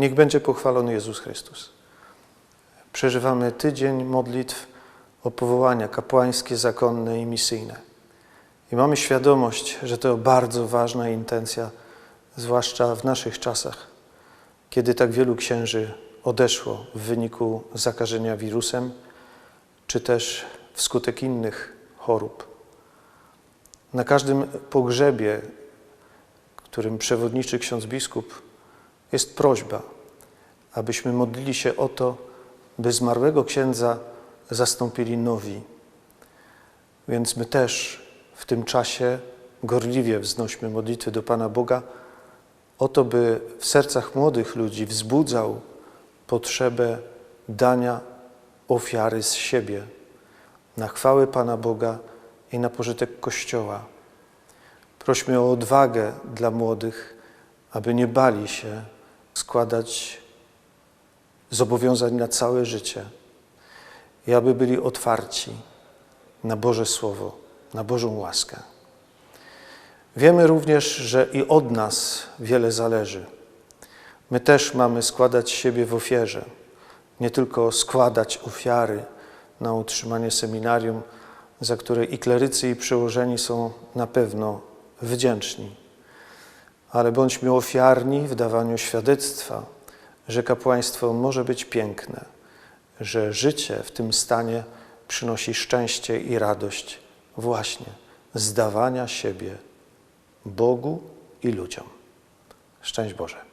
Niech będzie pochwalony Jezus Chrystus. Przeżywamy tydzień modlitw o powołania kapłańskie, zakonne i misyjne. I mamy świadomość, że to bardzo ważna intencja, zwłaszcza w naszych czasach, kiedy tak wielu księży odeszło w wyniku zakażenia wirusem, czy też wskutek innych chorób. Na każdym pogrzebie, którym przewodniczy ksiądz biskup, jest prośba, abyśmy modlili się o to, by zmarłego księdza zastąpili nowi. Więc my też w tym czasie gorliwie wznośmy modlitwy do Pana Boga o to, by w sercach młodych ludzi wzbudzał potrzebę dania ofiary z siebie na chwałę Pana Boga i na pożytek Kościoła. Prośmy o odwagę dla młodych, aby nie bali się składać zobowiązań na całe życie i aby byli otwarci na Boże Słowo, na Bożą łaskę. Wiemy również, że i od nas wiele zależy. My też mamy składać siebie w ofierze, nie tylko składać ofiary na utrzymanie seminarium, za które i klerycy, i przełożeni są na pewno wdzięczni. Ale bądźmy ofiarni w dawaniu świadectwa, że kapłaństwo może być piękne, że życie w tym stanie przynosi szczęście i radość właśnie z dawania siebie Bogu i ludziom. Szczęść Boże.